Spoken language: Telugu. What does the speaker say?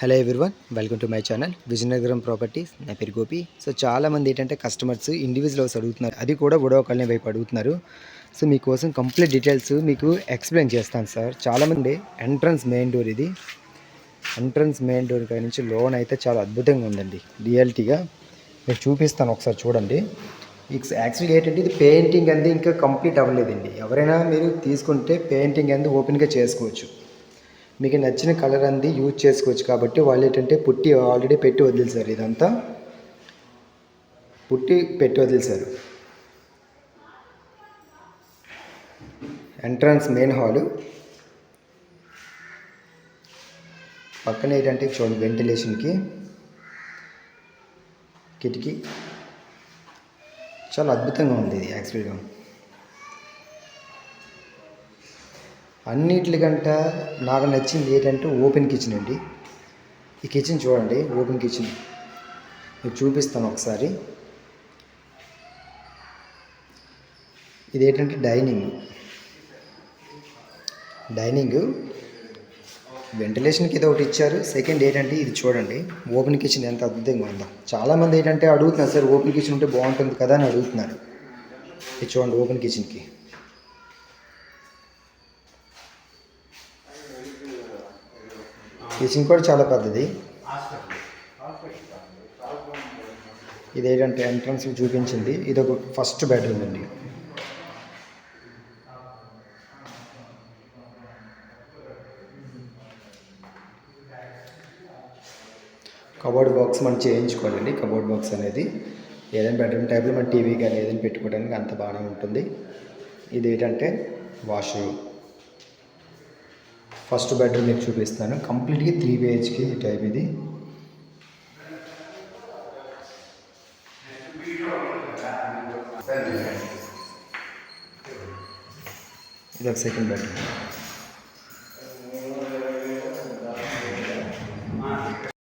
Hello everyone welcome to my channel Vizianagaram properties నా పేరు గోపి. సో చాలామంది ఏంటంటే కస్టమర్స్ ఇండివిజువల్ హౌస్ అడుగుతున్నారు. అది కూడా గొడవ వైపు అడుగుతున్నారు. సో మీకోసం కంప్లీట్ డీటెయిల్స్ మీకు ఎక్స్ప్లెయిన్ చేస్తాను సార్ చాలామంది ఎంట్రన్స్ మెయిన్ డోర్ ఇది. ఎంట్రన్స్ మెయిన్ డోర్ కాడి నుంచి లోన్ అయితే చాలా అద్భుతంగా ఉందండి. రియాలిటీగా మీకు చూపిస్తాను ఒకసారి చూడండి. యాక్చువల్గా ఏంటంటే ఇది పెయింటింగ్ అనేది ఇంకా కంప్లీట్ అవ్వలేదండి. ఎవరైనా మీరు తీసుకుంటే పెయింటింగ్ అనేది ఓపెన్గా చేసుకోవచ్చు. మీకు నచ్చిన కలర్ అంది యూజ్ చేసుకోవచ్చు కాబట్టి వాళ్ళు ఏంటంటే పుట్టి ఆల్రెడీ పెట్టి వదిలేశారు ఇదంతా. పుట్టి పెట్టి వదిలేశారు. ఎంట్రన్స్ మెయిన్ హాలు పక్కన ఏంటంటే చూడండి వెంటిలేషన్కి కిటికీ. చాలా అద్భుతంగా ఉంది ఇది యాక్చువల్గా అన్నిటికంట నాకు నచ్చింది ఏంటంటే ఓపెన్ కిచెన్ అండి. ఈ కిచెన్ చూడండి ఓపెన్ కిచెన్. మీకు చూపిస్తాను ఒకసారి. ఇది ఏంటంటే డైనింగ్. డైనింగ్. వెంటిలేషన్కి ఇది ఒకటి ఇచ్చారు. సెకండ్ ఏంటంటే ఇది చూడండి ఓపెన్ కిచెన్ ఎంత అద్భుతంగా ఉందో. చాలామంది ఏంటంటే అడుగుతున్నారు సార్ ఓపెన్ కిచెన్ ఉంటే బాగుంటుంది కదా అని అడుగుతున్నారు. ఇది చూడండి ఓపెన్ కిచెన్కి. టీచింగ్ కూడా చాలా పెద్దది. ఇది ఏంటంటే ఎంట్రన్స్ చూపించింది. ఇది ఒక ఫస్ట్ బెడ్రూమ్ అండి. కబోర్డ్ బాక్స్ మనం చేయించుకోవాలండి. కబోర్డ్ బాక్స్ అనేది ఏదైనా బెడ్రూమ్ టైప్లో మన టీవీ కానీ ఏదైనా పెట్టుకోవడానికి అంత బాగానే ఉంటుంది. ఇది ఏంటంటే వాష్రూమ్. ఫస్ట్ బెడ్రూమ్ మీకు చూపిస్తాను. కంప్లీట్గా త్రీ బిహెచ్కి టైప్ ఇది. ఇది ఒక సెకండ్ బెడ్రూమ్.